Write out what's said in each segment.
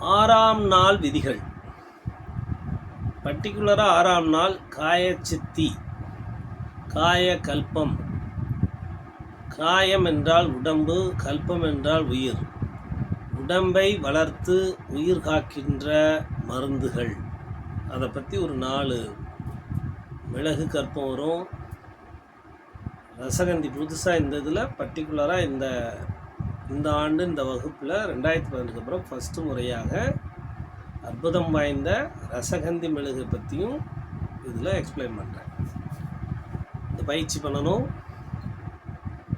ஆறாம் நாள் விதிகள். பர்டிகுலராக ஆறாம் நாள் காயச்சித்தி காய கல்பம் காயம் என்றால் உடம்பு கல்பம் என்றால் உயிர். உடம்பை வளர்த்து உயிர் காக்கின்ற மருந்துகள். அதை பற்றி ஒரு நாலு மிளகு கற்பம் வரும். ரசகந்தி புதுசாக இந்த இதில் பர்டிகுலராக இந்த இந்த ஆண்டு இந்த வகுப்பில் ரெண்டாயிரத்தி பதினெட்டுக்கு அப்புறம் ஃபஸ்ட்டு முறையாக அற்புதம் வாய்ந்த ரசகந்தி மெழுகு பற்றியும் இதில் எக்ஸ்பிளைன் பண்ணுறேன் இந்த பயிற்சி பண்ணணும்.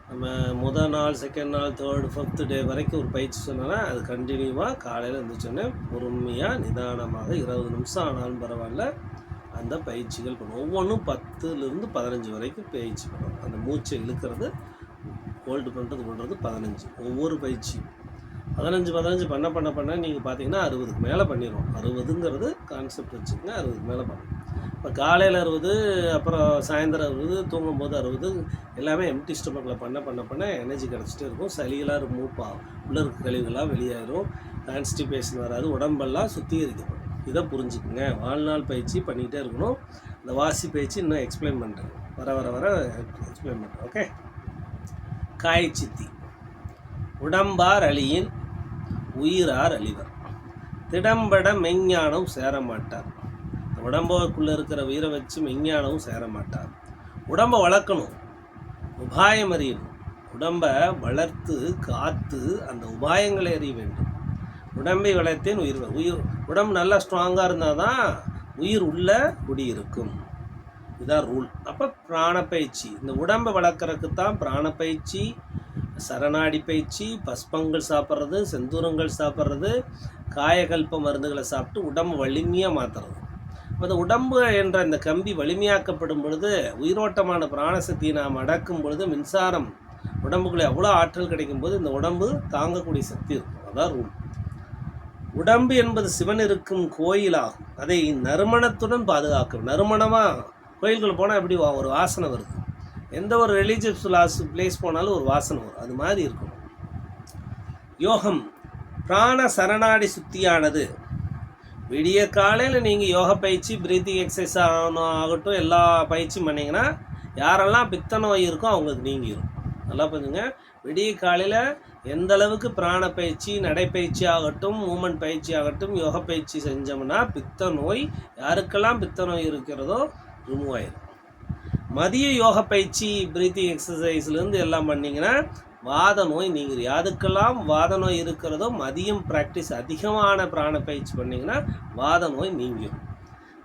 நம்ம முதல் நாள் செகண்ட் நாள் தேர்டு ஃபிஃப்த்து டே வரைக்கும் ஒரு பயிற்சி சொன்னோன்னா அது கண்டினியூவாக காலையில் இருந்துச்சோன்னே பொறுமையாக நிதானமாக இருபது நிமிஷம் ஆனாலும் பரவாயில்ல அந்த பயிற்சிகள் பண்ணுவோம் ஒவ்வொன்றும் பத்துலேருந்து பதினஞ்சு வரைக்கும் பயிற்சி பண்ணுவோம் அந்த மூச்சை இழுக்கிறது ஹோல்டு பண்ணுறது பண்ணுறது பதினஞ்சு. ஒவ்வொரு பயிற்சி பதினஞ்சு பதினஞ்சு பண்ண பண்ண பண்ண நீங்கள் பார்த்தீங்கன்னா அறுபதுக்கு மேலே பண்ணிடுவோம் அறுபதுங்கிறது கான்செப்ட் வச்சுக்கோங்க அறுபதுக்கு மேலே பண்ணணும். இப்போ காலையில் அறுபது அப்புறம் சாயந்தரம் அறுபது தூங்கும்போது அறுபது எல்லாமே எம்டி ஸ்டொமக்கில் பண்ண பண்ண பண்ண எனர்ஜி கிடச்சிட்டே இருக்கும். சளியெல்லாம் ரிமூவ் ஆகும். உள்ள இருக்க கழிவுகள்லாம் வெளியாயிரும். கான்ஸ்டிபேஷன் வராது. உடம்பெல்லாம் சுத்திகரிக்கப்படும். இதை புரிஞ்சுக்குங்க. வாழ்நாள் பயிற்சி பண்ணிக்கிட்டே இருக்கணும். இந்த வாசி பயிற்சி இன்னும் எக்ஸ்பிளைன் பண்ணுறேன் வர வர வர எக்ஸ்பிளைன் பண்ணுறேன் ஓகே காய்ச்சித்தி உடம்பார் அழியின் உயிரார் அழிவர். திடம்பட மெஞ்ஞானம் சேர மாட்டார் உடம்புக்குள்ளே இருக்கிற உயிரை வச்சு மெஞ்ஞானமும் சேர மாட்டார் உடம்பை வளர்க்கணும். உபாயம் அறியணும். உடம்பை வளர்த்து காத்து அந்த உபாயங்களை அறிய வேண்டும். உடம்பை வளர்த்தேன் உயிர் உயிர் உடம்பு நல்லா ஸ்ட்ராங்காக இருந்தால் தான் உயிர் உள்ள குடியிருக்கும். இதுதான் ரூல் அப்போ பிராணப்பயிற்சி. இந்த உடம்பை வளர்க்குறதுக்கு தான் பிராணப்பயிற்சி சரணாடி பயிற்சி பஸ்பங்கள் சாப்பிட்றது செந்தூரங்கள் சாப்பிட்றது காயகல்ப மருந்துகளை சாப்பிட்டு உடம்பு வலிமையாக மாற்றுறது அப்ப இந்த உடம்பு என்ற இந்த கம்பி வலிமையாக்கப்படும் பொழுது உயிரோட்டமான பிராணசக்தியை நாம் அடக்கும் பொழுது மின்சாரம் உடம்புக்குள்ளே அவ்வளோ ஆற்றல் கிடைக்கும் போது இந்த உடம்பு தாங்கக்கூடிய சக்தி இருக்கும். அதான் ரூல் உடம்பு என்பது சிவன் இருக்கும் கோயிலாகும். அதை நறுமணத்துடன் பாதுகாக்கும். நறுமணமாக கோயிலுக்குள்ளே போனால் எப்படி வா- ஒரு வாசனை வருது. எந்த ஒரு ரிலீஜியஸ் லாஸ் பிளேஸ் போனாலும் ஒரு வாசனை வரும். அது மாதிரி இருக்கும். யோகம் பிராண சரணாடி சுத்தியானது. விடிய காலையில் நீங்கள் யோக பயிற்சி பிரீத்திங் எக்ஸசைஸ் ஆகணும் ஆகட்டும் எல்லா பயிற்சியும் பண்ணிங்கன்னா யாரெல்லாம் பித்த நோய் இருக்கோ அவங்களுக்கு நீங்கிரும். நல்லா புரிஞ்சுங்க. விடிய காலையில் எந்த அளவுக்கு பிராண பயிற்சி நடைப்பயிற்சி ஆகட்டும் மூமெண்ட் பயிற்சி ஆகட்டும் யோக பயிற்சி செஞ்சோம்னா பித்த நோய் யாருக்கெல்லாம் பித்த நோய் இருக்கிறதோ ரிமூவ் ஆயிடும் மதிய யோக பயிற்சி பிரீத்திங் எக்ஸசைஸ்லேருந்து எல்லாம் பண்ணிங்கன்னா வாத நோய் நீங்கள் யாருக்கெல்லாம் வாத நோய் இருக்கிறதோ மதியம் ப்ராக்டிஸ் அதிகமான பிராண பயிற்சி பண்ணிங்கன்னா வாத நோய் நீங்கும்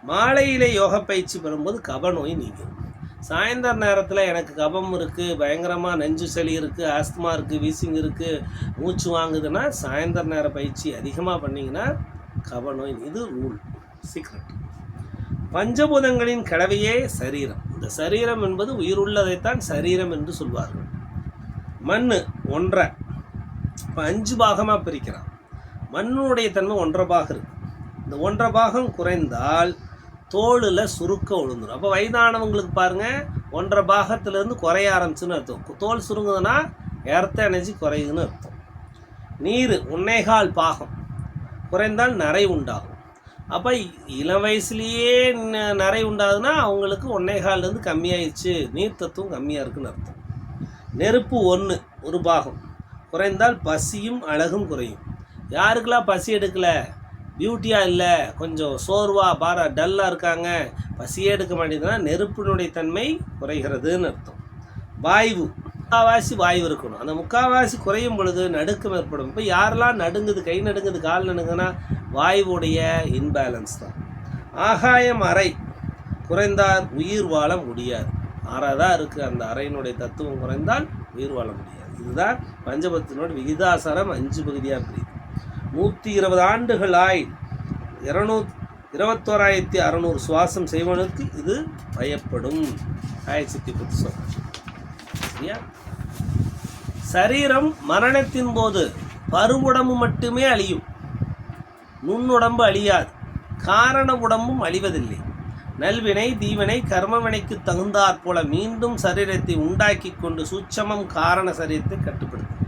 மாலையில் யோக பயிற்சி பெறும்போது கப நோய் நீங்கிரும். சாயந்தர நேரத்தில் எனக்கு கபம் இருக்குது பயங்கரமாக நெஞ்சு சளி இருக்குது ஆஸ்துமா இருக்குது வீசிங் இருக்குது மூச்சு வாங்குதுன்னா சாயந்தர நேர பயிற்சி அதிகமாக பண்ணிங்கன்னா கப நோய் இது ரூல் சீக்ரெட் பஞ்சபூதங்களின் கலவையே சரீரம். இந்த சரீரம் என்பது உயிருள்ளதைத்தான் சரீரம் என்று சொல்வார்கள். மண் ஒன்றை இப்போ அஞ்சு பாகமாக பிரிக்கிறான். மண்ணுடைய தன்மை ஒன்றரை பாகம் இருக்குது இந்த ஒன்றரை பாகம் குறைந்தால் தோலில் சுருக்க விழுந்துடும் அப்போ வயதானவங்களுக்கு பாருங்கள் ஒன்றரை பாகத்துலேருந்து குறைய ஆரம்பிச்சுன்னு அர்த்தம். தோல் சுருங்குதுன்னா எர்த்த எனர்ஜி குறையுதுன்னு அர்த்தம். நீர் உன்னைகால் பாகம். குறைந்தால் நரை உண்டாகும். அப்போ இளம் வயசுலேயே நிறை உண்டாதுன்னா உண்டாகுதுன்னா அவங்களுக்கு ஒன்னேகால்லேருந்து கம்மியாயிடுச்சு நீர் தத்துவம் கம்மியாக இருக்குன்னு அர்த்தம். நெருப்பு ஒன்று ஒரு பாகம். குறைந்தால் பசியும் அழகும் குறையும். யாருக்கெல்லாம் பசி எடுக்கல? பியூட்டியாக இல்லை கொஞ்சம் சோர்வாக பாரா டல்லாக இருக்காங்க. பசியே எடுக்க மாட்டேங்குதுன்னா நெருப்பினுடைய தன்மை குறைகிறதுன்னு அர்த்தம். வாய்வு. முக்காவாசி வாய்வு இருக்கணும். அந்த முக்காவாசி குறையும் பொழுது நடுக்கம் ஏற்படும். இப்போ யாரெல்லாம் நடுங்குது கை நடுங்குது கால் நடுங்குதுன்னா வாயுவுடைய இன்பேலன்ஸ் தான். ஆகாயம் அறை குறைந்தால் உயிர் வாழ முடியாது. ஆறாதான் இருக்குது அந்த அறையினுடைய தத்துவம் குறைந்தால் உயிர் வாழ முடியாது. இதுதான் பஞ்சபத்தினோட விகிதாசாரம் அஞ்சு பகுதியாக பிரியுது. நூற்றி இருபது ஆண்டுகளாய் இருநூ இருபத்தோராயிரத்தி அறநூறு சுவாசம் செய்வனுக்கு இது பயப்படும். ஆயிரத்தி பத்து சரியா? சரீரம் மரணத்தின் போது பருவுடம்பு மட்டுமே அழியும். நுண்ணுடம்பு அழியாது. காரண உடம்பும் அழிவதில்லை. நல்வினை தீவினை கர்மவினைக்கு தகுந்தாற் போல மீண்டும் சரீரத்தை உண்டாக்கி கொண்டு சூட்சமம் காரண சரீரத்தை கட்டுப்படுத்தும்.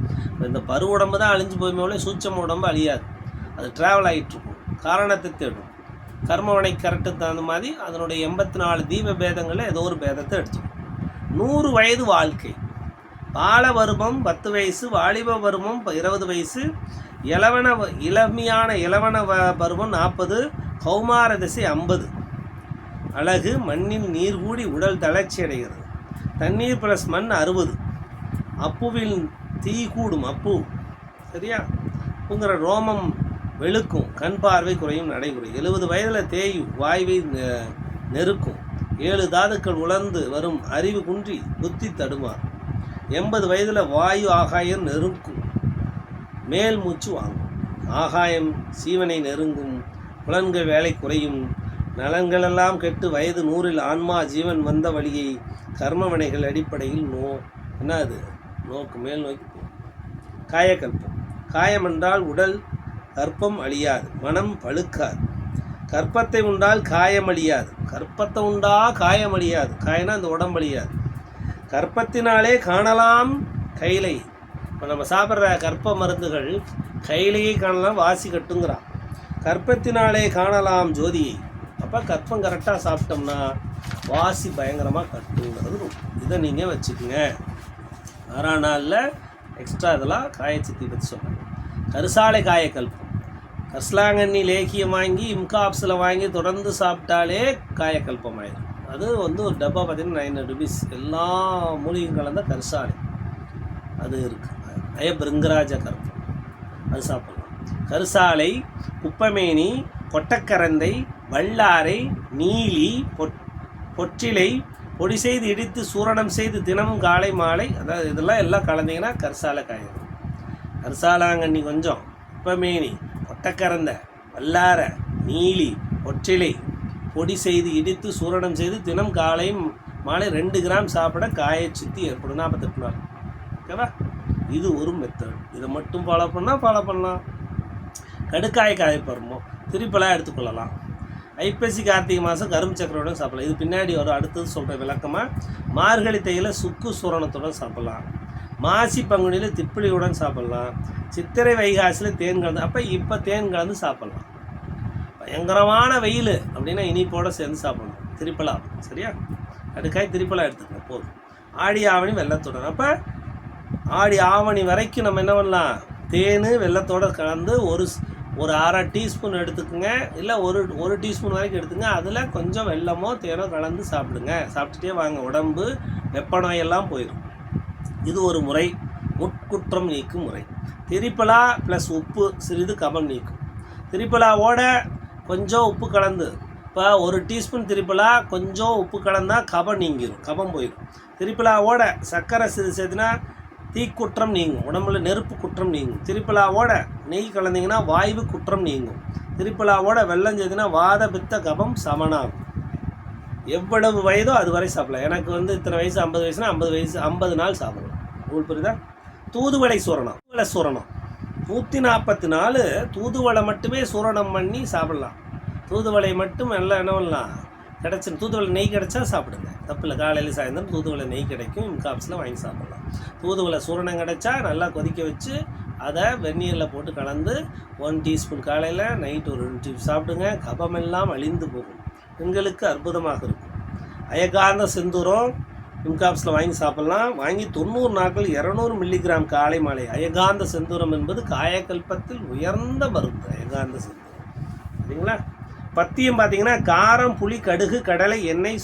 இந்த பரு உடம்பு தான் அழிஞ்சு போயுமே சூட்சம உடம்பு அழியாது. அது ட்ராவல் ஆகிட்டு இருக்கும் காரணத்தை தேடும். கர்மவனை கரெக்டுக்கு தகுந்த மாதிரி அதனுடைய எண்பத்தி நாலு தீப பேதங்களில் ஏதோ ஒரு பேதத்தை எடுத்துக்கும். நூறு வயது வாழ்க்கை. பால பத்து வயசு வாலிப வருமம் இருபது வயசு இளவன இளமையான இளவன வ- பருவம் நாற்பது கௌமார திசை ஐம்பது. அழகு மண்ணில் நீர் கூடி உடல் தளர்ச்சி அடைகிறது. தண்ணீர் ப்ளஸ் மண் அறுபது. அப்புவில் தீ கூடும் அப்பு. சரியா? உங்கிற ரோமம் வெளுக்கும். கண் பார்வை குறையும் நடை எழுபது வயதில் தேயும் வாய்வை நெ- நெருக்கும். ஏழு தாதுக்கள் உலர்ந்து வரும். அறிவு குன்றி புத்தி தடுமாறும். எண்பது வயதில் வாயு ஆகாயம் நெருக்கும் மேல் மூச்சு வாங்கும். ஆகாயம் சீவனை நெருங்கும். புலன்கள் வேலை குறையும். நலன்களெல்லாம் கெட்டு வயது நூறில் ஆன்மா ஜீவன் வந்த வழியை கர்மவனைகள் அடிப்படையில் நோ என்ன அது? நோக்கு மேல் நோக்கி காயக்கல்பம் காயம் என்றால் உடல் கற்பம் அழியாது. மனம் பழுக்காது. கற்பத்தை உண்டால் காயம் அழியாது. கற்பத்தை உண்டா காயம் அழியாது. காயனா அந்த உடம்பு அழியாது. கற்பத்தினாலே காணலாம் கைலை. இப்போ நம்ம சாப்பிட்ற கற்ப மருந்துகள் கையிலேயே காணலாம் வாசி கட்டுங்கிறான். கற்பத்தினாலே காணலாம் ஜோதியை அப்போ கற்பம் கரெக்டாக சாப்பிட்டோம்னா வாசி பயங்கரமாக கட்டுங்கிறது இதை நீங்கள் வச்சுக்கோங்க. ஆறாம் நாளில் எக்ஸ்ட்ரா இதெல்லாம் காயச்சித்தி பற்றி சொல்கிறேன் கருசாலை காயக்கல்பம். கஸ்லாங்கண்ணி லேக்கியம் வாங்கி இம்காப்ஸில் வாங்கி தொடர்ந்து சாப்பிட்டாலே காயக்கல்பம் ஆயிடும் அது வந்து ஒரு டப்பா பார்த்தீங்கன்னா நைன் ருபீஸ் எல்லா மூலிகையும் கலந்த கரிசாலை. அது இருக்குது அயபிருங்கராஜ கருப்பு. அது சாப்பிட்லாம். கருசாலை குப்பமேனி கொட்டக்கரந்தை வல்லாரை நீலி பொட் பொற்றிலை பொடி செய்து இடித்து சூரணம் செய்து தினமும் காலை மாலை அதாவது இதெல்லாம் எல்லாம் கலந்தீங்கன்னா கரிசாலை காயம் கரிசாலாங்கண்ணி கொஞ்சம். குப்பமேனி கொட்டக்கரந்தை வல்லார நீலி ஒற்றிலை பொடி செய்து இடித்து சூரணம் செய்து தினம் காலையும் மாலை ரெண்டு கிராம் சாப்பிட காய ஏற்படும். நாற்பத்தெட்டு நாள். ஓகேவா? இது ஒரு மெத்தட் இதை மட்டும் ஃபாலோ பண்ணால் ஃபாலோ பண்ணலாம். கடுக்காய் காயப்பருமோ திருப்பலாம் எடுத்துக்கொள்ளலாம் ஐப்பசி கார்த்திகை மாதம் கரும்பு சக்கரையுடன் சாப்பிடலாம். இது பின்னாடி வரும். அடுத்தது சொல்கிற விளக்கமாக மார்கழி தேயில சுக்கு சூரணத்துடன் சாப்பிடலாம். மாசி பங்குனியில் திப்பிலியுடன் சாப்பிடலாம். சித்திரை வைகாசியில் தேன் கலந்து அப்போ இப்போ தேன் கலந்து சாப்பிடலாம். பயங்கரமான வெயில். அப்படின்னா இனிப்போட சேர்ந்து சாப்பிடணும். திரிப்பலா. சரியா? கடுக்காய் திரிப்பலா எடுத்துக்கணும் போதும். ஆடி ஆவணி வெள்ளத்துடன் அப்போ ஆடி ஆவணி வரைக்கும் நம்ம என்ன பண்ணலாம்? தேன் வெள்ளத்தோடு கலந்து ஒரு ஒரு அரை டீஸ்பூன் எடுத்துக்கோங்க. இல்லை ஒரு ஒரு டீஸ்பூன் வரைக்கும் எடுத்துங்க. அதில் கொஞ்சம் வெல்லமோ தேனோ கலந்து சாப்பிடுங்க. சாப்பிட்டுட்டே வாங்க. உடம்பு வெப்ப நோயெல்லாம் போயிடும் இது ஒரு முறை. முட்குற்றம் நீக்கும் முறை. திரிப்பலா ப்ளஸ் உப்பு சிறிது கபம் நீக்கும். திரிப்பலாவோட கொஞ்சம் உப்பு கலந்து இப்போ ஒரு டீஸ்பூன் திரிப்பலா கொஞ்சம் உப்பு கலந்தால் கபம் நீங்கிடும் கபம் போயிடும் திரிப்பலாவோட சர்க்கரை சிறு சேர்த்துனா தீக்குற்றம் நீங்கும். உடம்புல நெருப்பு குற்றம் நீங்கும். திரிப்பலாவோட நெய் கலந்தீங்கன்னா வாய்வு குற்றம் நீங்கும். திரிப்பலாவோட வெள்ளம் செய்துன்னா வாத பித்த கபம் சமனாகும். எவ்வளவு வயதோ அது வரை சாப்பிடலாம். எனக்கு வந்து இத்தனை வயசு ஐம்பது வயசுனா ஐம்பது வயசு ஐம்பது நாள் சாப்பிடலாம். உங்களுக்கு புரியுதா? தூதுவளை சூரணம். தூதுவளை சூரணம். நூற்றி நாற்பத்தி நாலு தூதுவளை மட்டுமே சூரணம் பண்ணி சாப்பிடலாம். தூதுவளை மட்டும் எல்லாம் என்ன பண்ணலாம்? கிடச்சி தூதுவளை நெய் கிடைச்சா சாப்பிடுங்க. தப்பில் காலையில் சாயந்தரம் தூதுவளை நெய் கிடைக்கும். இம்காப்ஸில் வாங்கி சாப்பிடலாம். தூதுவளை சூரணம் கிடைச்சா நல்லா கொதிக்க வச்சு அதை வெந்நீரில் போட்டு கலந்து ஒன் டீஸ்பூன் காலையில் நைட் ஒரு ரெண்டு டீ சாப்பிடுங்க. கபமெல்லாம் அழிந்து போகும். பெண்களுக்கு அற்புதமாக இருக்கும். அயகார்ந்த செந்தூரம் இம்காப்ஸில் வாங்கி சாப்பிட்லாம். வாங்கி தொண்ணூறு நாட்கள் இரநூறு மில்லிகிராம் காலை மாலை. அயகாந்த செந்தூரம் என்பது காயக்கல்பத்தில் உயர்ந்த மருந்து. அயகாந்த செந்தூரம். சரிங்களா? பத்தியம் பார்த்தீங்கன்னா காரம் புளி கடுகு கடலை எண்ணெய்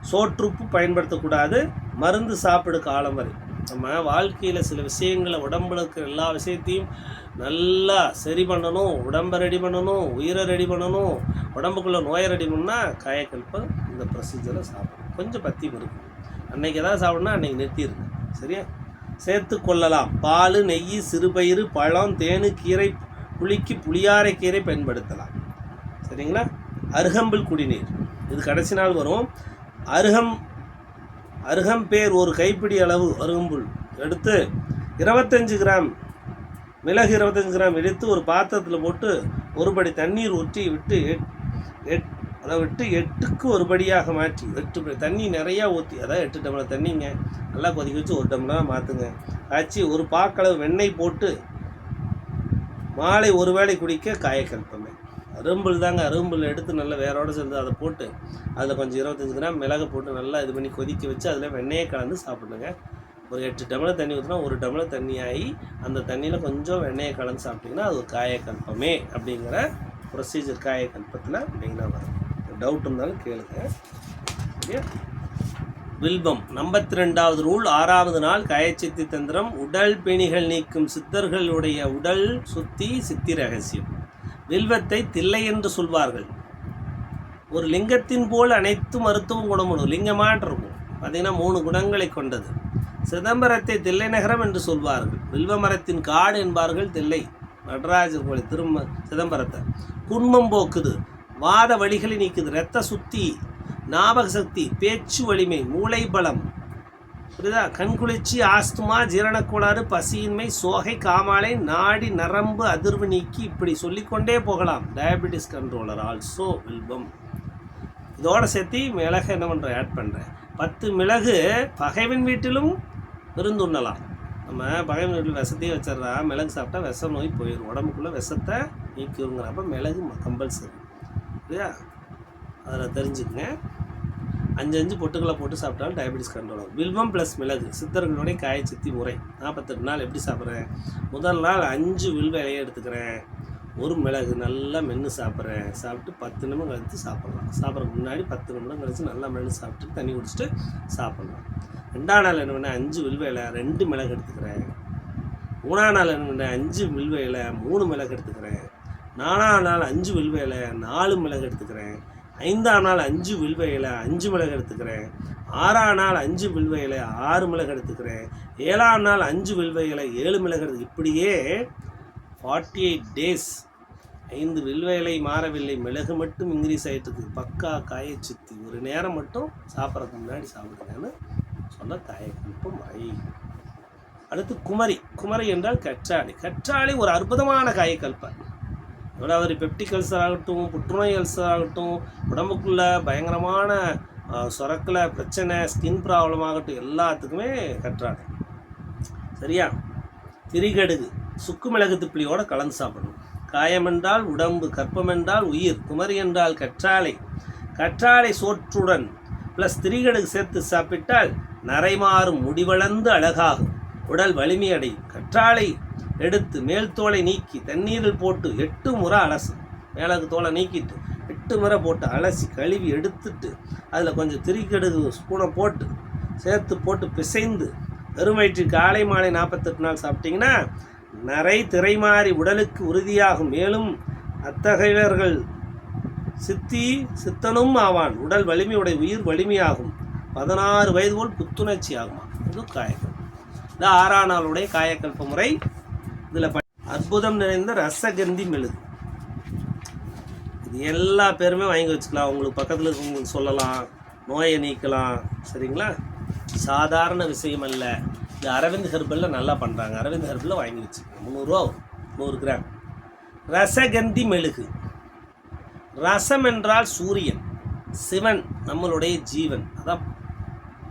சோற்றுப்பு பயன்படுத்தக்கூடாது. மருந்து சாப்பிடு காலம் வரை. நம்ம வாழ்க்கையில் சில விஷயங்களை உடம்புல இருக்கிற எல்லா விஷயத்தையும் நல்லா சரி பண்ணணும். உடம்பை ரெடி பண்ணணும். உயிரை ரெடி பண்ணணும். உடம்புக்குள்ளே நோயை ரெடி பண்ணால் காயக்கல்பம் இந்த ப்ரொசீஜரை சாப்பிடணும். கொஞ்சம் பத்தியம் இருக்கும் அன்றைக்கி எதாவது சாப்பிடணும் அன்னைக்கு நிறுத்திடுங்க சரியா? சேர்த்து கொள்ளலாம். பால் நெய் சிறுபயிறு பழம் தேனு கீரை புளிக்கு புளியாரை கீரை பயன்படுத்தலாம். சரிங்களா அருகம்பில் குடிநீர். இது கடைசி நாள் வரும். அருகம் அருகம்பேர் ஒரு கைப்பிடி அளவு அருகம்புல். எடுத்து இருபத்தஞ்சு கிராம் மிளகு இருபத்தஞ்சு கிராம் எடுத்து ஒரு பாத்திரத்தில் போட்டு ஒரு படி தண்ணீர் ஊற்றி விட்டு எட் எட் அதை விட்டு எட்டுக்கு ஒரு படியாக மாற்றி எட்டு படி தண்ணி நிறையா ஊற்றி அதாவது எட்டு டம்ளர் தண்ணிங்க நல்லா கொதிக்க வச்சு ஒரு டம்ளராக மாற்றுங்க காய்ச்சி ஒரு பாக்களவு வெண்ணெய் போட்டு மாலை ஒரு வேளை குடிக்க காயக்கல்பமே அரும்புல் தாங்க அரும்புல் எடுத்து நல்லா வேரோடு சேர்ந்து அதை போட்டு அதில் கொஞ்சம் இருபத்தஞ்சி கிராம் மிளகு போட்டு நல்லா இது பண்ணி கொதிக்க வச்சு அதில் வெண்ணெயை கலந்து சாப்பிடுங்க. ஒரு எட்டு டம்ளர் தண்ணி ஊற்றினா ஒரு டம்ளர் தண்ணி ஆகி அந்த தண்ணியில் கொஞ்சம் வெண்ணெயை கலந்து சாப்பிட்டிங்கன்னா அது ஒரு காயக்கல்பமே அப்படிங்கிற ப்ரொசீஜர் காயக்கல்பத்தில் அப்படிங்கிற வரும். டவுட் இருந்தாலும் கேளுங்க. வில்பம் வில்வம் ஐம்பத்தி ரெண்டாவது ரூல் ஆறாவது நாள் காயச்சித்தி தந்திரம் உடல் பிணிகள் நீக்கும் சித்தர்களுடைய உடல் சுத்தி சித்தி ரகசியம். வில்வத்தை தில்லை என்று சொல்வார்கள். ஒரு லிங்கத்தின் போல் அனைத்து மருத்துவம் குணமும் லிங்கமான் இருக்கும். பார்த்தீங்கன்னா மூணு குணங்களை கொண்டது. சிதம்பரத்தை தில்லை நகரம் என்று சொல்வார்கள். வில்வ மரத்தின் காடு என்பார்கள் தில்லை. நடராஜர் கோயில் திரும்ப சிதம்பரத்தை. குன்மம் போக்குது. வாத வழிகளை நீக்குது. இரத்த சுத்தி ஞாபக சக்தி பேச்சு வலிமை மூளை பலம் புரியுதா? கண்குளிர்ச்சி ஆஸ்துமா ஜீரணக்கோளாறு பசியின்மை சோகை காமாலை நாடி நரம்பு அதிர்வு நீக்கி இப்படி சொல்லிக்கொண்டே போகலாம். டயபெட்டிஸ் கண்ட்ரோலர் ஆல்சோ வில்பம் இதோட சேர்த்து மிளகு என்ன பண்ணுறேன் ஆட் பண்ணுறேன் பத்து மிளகு பகைவன் வீட்டிலும் விருந்துண்ணலாம் நம்ம பகைவன் வீட்டில் விஷத்தையும் வச்சிடறா. மிளகு சாப்பிட்டா விஷ நோய் போயிடும் உடம்புக்குள்ளே விஷத்தை நீக்கிடுங்கிறப்ப மிளகு கம்பல்சரி. இல்லையா அதில் தெரிஞ்சுக்கங்க. அஞ்சு அஞ்சு பொட்டுக்களை போட்டு சாப்பிட்டாலும் டயபெட்டிஸ் கண்ட்ரோல் ஆகும். வில்வம் ப்ளஸ் மிளகு சித்தர்களுடைய காய சித்தி முறை. நாற்பத்தெட்டு நாள் எப்படி சாப்பிட்றேன்? முதல் நாள் அஞ்சு வில்வ இலையை எடுத்துக்கிறேன். ஒரு மிளகு நல்லா மென்று சாப்பிட்றேன். சாப்பிட்டு பத்து நிமிடம் கழித்து சாப்பிட்லாம். சாப்பிட்றதுக்கு முன்னாடி பத்து நிமிடம் கழித்து நல்லா மென்று சாப்பிட்டு தண்ணி குடிச்சிட்டு சாப்பிட்லாம். ரெண்டாம் நாள் என்ன பண்ணேன்? அஞ்சு வில்வ இலை ரெண்டு மிளகு எடுத்துக்கிறேன். மூணாம் நாள் என்ன பண்ணேன்? அஞ்சு வில்வ இலை மூணு மிளகு எடுத்துக்கிறேன். நாலாம் நாள் அஞ்சு வில்வ இலை நாலு மிளகு எடுத்துக்கிறேன். ஐந்தாம் நாள் அஞ்சு வில்வையில் இலை அஞ்சு மிளகு எடுத்துக்கிறேன். ஆறாம் நாள் அஞ்சு வில்வ இலை ஆறு மிளகு எடுத்துக்கிறேன். ஏழாம் நாள் அஞ்சு வில்வையில் இலை ஏழு மிளகு எடுத்து இப்படியே ஃபார்ட்டி எயிட் டேஸ் ஐந்து வில்வ இலை மாறவில்லை. மிளகு மட்டும் இன்க்ரீஸ் ஆகிட்டு பக்கா காய ஒரு நேரம் மட்டும் சாப்பிட்றதுக்கு முன்னாடி சாப்பிடுங்கன்னு சொன்ன காயக்குறிப்பு முறை. அடுத்து குமரி. குமரி என்றால் கற்றாழை. கற்றாழை ஒரு அற்புதமான காயக்கல்ப எவ்வளோ அவர் பெப்டிக் அல்சர் ஆகட்டும் புற்றுநோய் அல்சர் ஆகட்டும் உடம்புக்குள்ள பயங்கரமான சுரக்கில் பிரச்சனை ஸ்கின் ப்ராப்ளம் ஆகட்டும் எல்லாத்துக்குமே கற்றாழை சரியா? திரிகடுகு சுக்கு மிளகு திப்பிலியோட கலந்து சாப்பிடணும். காயம் என்றால் உடம்பு கற்பம் என்றால் உயிர் குமரி என்றால் கற்றாழை. கற்றாழை சோற்றுடன் ப்ளஸ் திரிகடுகு சேர்த்து சாப்பிட்டால் நரைமாறும் முடிவளர்ந்து அழகாகும் உடல் வலிமையடையும் கற்றாழை எடுத்து மேல் தோலை நீக்கி தண்ணீரில் போட்டு எட்டு முறை அலசு. மேலக்கு தோலை நீக்கிட்டு எட்டு முறை போட்டு அலசி கழுவி எடுத்துட்டு அதில் கொஞ்சம் திரிக்கடுகு ஸ்பூனை போட்டு சேர்த்து போட்டு பிசைந்து வெறுமயிற்று காலை மாலை நாற்பத்தெட்டு நாள் சாப்பிட்டீங்கன்னா நரை திரை மாறி உடலுக்கு உறுதியாகும். மேலும் அத்தகையவர்கள் சித்தி சித்தனும் ஆவான். உடல் வலிமையுடைய உயிர் வலிமையாகும். பதினாறு வயது போல் புத்துணர்ச்சி ஆகுமா இது காயக்கல் இது ஆறாம் நாளுடைய காயக்கல்ப முறை. இதில் அற்புதம் நிறைந்த ரசகந்தி மெழுகு. இது எல்லா பேருமே வாங்கி வச்சுக்கலாம். உங்களுக்கு பக்கத்தில் இருக்கவங்களுக்கு சொல்லலாம். நோயை நீக்கலாம். சரிங்களா? சாதாரண விஷயம் அல்ல. இது அரவிந்த் ஹெர்பலில் நல்லா பண்ணுறாங்க அரவிந்த் ஹெர்பலில் வாங்கி வச்சுக்கலாம். முந்நூறுரூவா வரும் நூறு கிராம். ரசகந்தி மெழுகு. ரசம் என்றால் சூரியன். சிவன் நம்மளுடைய ஜீவன். அதான்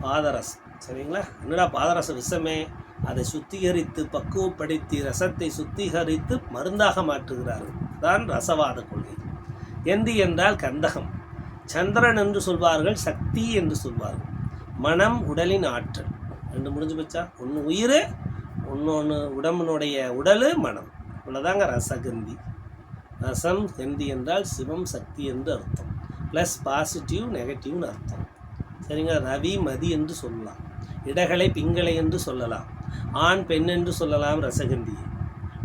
பாதரசம். சரிங்களா? என்னடா பாதரச விஷமே? அதை சுத்திகரித்து பக்குவப்படுத்தி ரசத்தை சுத்திகரித்து மருந்தாக மாற்றுகிறார்கள். தான் ரசவாத கொள்கை. எந்தி என்றால் கந்தகம். சந்திரன் என்று சொல்வார்கள் சக்தி என்று சொல்வார்கள். மனம் உடலின் ஆற்றல். ரெண்டு முடிஞ்சு போச்சா? ஒன்று உயிர் ஒன்று உடம்பினுடைய உடல் மனம். இவ்வளோதாங்க ரசகந்தி. ரசம் கந்தி என்றால் சிவம் சக்தி என்று அர்த்தம். ப்ளஸ் பாசிட்டிவ் நெகட்டிவ்னு அர்த்தம். சரிங்க ரவி மதி என்று சொல்லலாம். இடகளை பிங்களை என்று சொல்லலாம். ஆண் பெண் என்று சொல்லலாம் ரசகந்தி.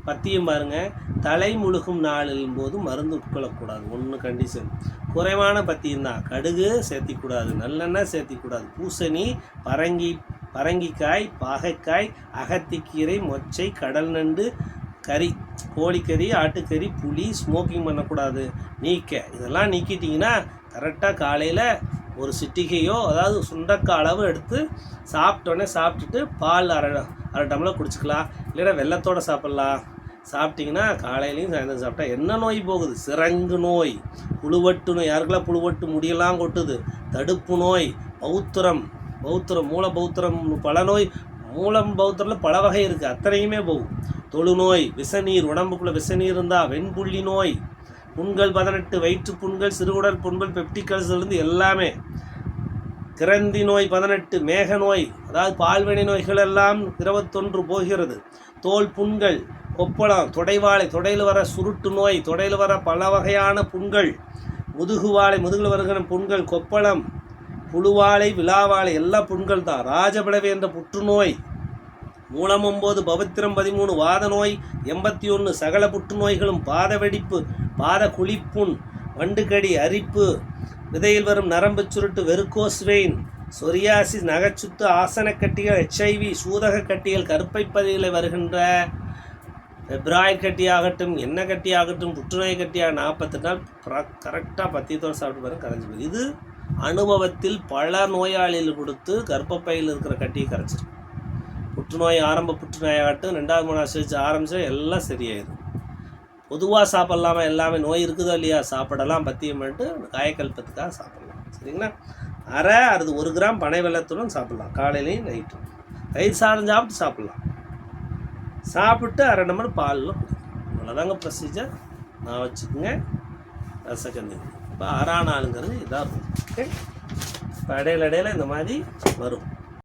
பத்தியம் பாருங்க தலை முழுகும் நாளிலும் போது மருந்து உட்கொள்ளக்கூடாது. ஒன்று கண்டிஷன் குறைவான பத்தியம் தான். கடுகு சேர்த்திக்கூடாது நல்லெண்ணெய் சேர்த்திக்கூடாது. பூசணி பரங்கி பரங்கிக்காய் பாகைக்காய் அகத்திக்கீரை மொச்சை கடல் நண்டு கறி கோழிக்கறி ஆட்டுக்கறி புளி ஸ்மோக்கிங் பண்ணக்கூடாது. நீக்க. இதெல்லாம் நீக்கிட்டிங்கன்னா கரெக்டாக காலையில் ஒரு சிட்டிகையோ அதாவது சுண்டக்காய் அளவு எடுத்து சாப்பிட்டோன்னே சாப்பிட்டுட்டு பால் அரை அரை டம்ளர் குடிச்சிக்கலாம். இல்லைன்னா வெள்ளத்தோடு சாப்பிட்லாம். சாப்பிட்டிங்கன்னா காலையிலையும் சாயந்தரம் சாப்பிட்டா என்ன நோய் போகுது? சிறங்கு நோய். புழுவட்டு நோய். யாருக்கெல்லாம் புழுவட்டு முடியெல்லாம் கொட்டுது? தடுப்பு நோய். பௌத்திரம். பௌத்திரம் மூல பௌத்திரம். பல நோய். மூலம் பௌத்திரத்தில் பல வகை இருக்குது அத்தனையுமே போகும். தொழுநோய் விஷநீர். உடம்புக்குள்ளே விஷநீர் இருந்தால் வெண்புள்ளி நோய். புண்கள் பதினெட்டு வயிற்று புண்கள் சிறுகுடல் புண்கள் பெப்டிகல்ஸ்லேருந்து எல்லாமே கிரந்தி நோய் பதினெட்டு மேக நோய் அதாவது பால்வினை நோய்கள் எல்லாம் இருபத்தொன்று போகிறது. தோல் புண்கள் கொப்பளம் தொடைவாளை தொடையில் வர சுருட்டு நோய் தொடையில் வர பல வகையான புண்கள் முதுகுவாளை முதுகில் வருகிற புண்கள் கொப்பளம் புழுவாளை விழாவாளை எல்லா புண்கள் தான். ராஜபிளவை என்ற புற்றுநோய் மூலம் ஒம்பது பவித்திரம் பதிமூணு வாத நோய் எண்பத்தி ஒன்று சகல புற்றுநோய்களும் பாத வெடிப்பு பாத குழிப்புண் வண்டுக்கடி அரிப்பு விதையில் வரும் நரம்பு சுருட்டு வெறுக்கோஸ் வெயின் சொரியாசிஸ் நகைச்சுத்து ஆசனக்கட்டிகள் ஹெச்ஐவி சூதக கட்டிகள் கருப்பை பதிவில் வருகின்ற ஃபெப்ராய்ட் கட்டியாகட்டும் கட்டி கட்டியாகட்டும் புற்றுநோய் கட்டியாக நாற்பத்தெட்டு நாள் கரெக்டாக பத்தியத்தோடு சாப்பிட்டு பாருங்க கரைஞ்சி இது அனுபவத்தில் பல நோயாளிகள் கொடுத்து கர்ப்பப்பையில் இருக்கிற கட்டியை கரைச்சிரும் புற்றுநோய் ஆரம்ப புற்றுநோயாகட்டும் ரெண்டாவது மூணாவது ஸ்டேஜ் ஆரம்பித்தா எல்லாம் சரியாயிடும். பொதுவாக சாப்பிட்லாமா? எல்லாமே நோய் இருக்குதோ இல்லையா சாப்பிடலாம் பத்தியம் காயக்கல்பத்துக்காக சாப்பிட்லாம். சரிங்களா? அரை அது ஒரு கிராம் பனை வெள்ளத்துடன் சாப்பிட்லாம். காலையிலையும் நைட்டும். தயிர் சாதம் சாப்பிட்டு சாப்பிட்லாம். சாப்பிட்டு அரை நம்பர் பாலில் குடிக்கணும் இவ்வளோதாங்க ப்ரொசீஜர் நான் வச்சுக்கோங்க. ரசக்கந்தி இப்போ அரை நாளுங்கிறது இதாக இருக்கும் ஓகே இப்போ இடையில இடையில இந்த மாதிரி வரும்.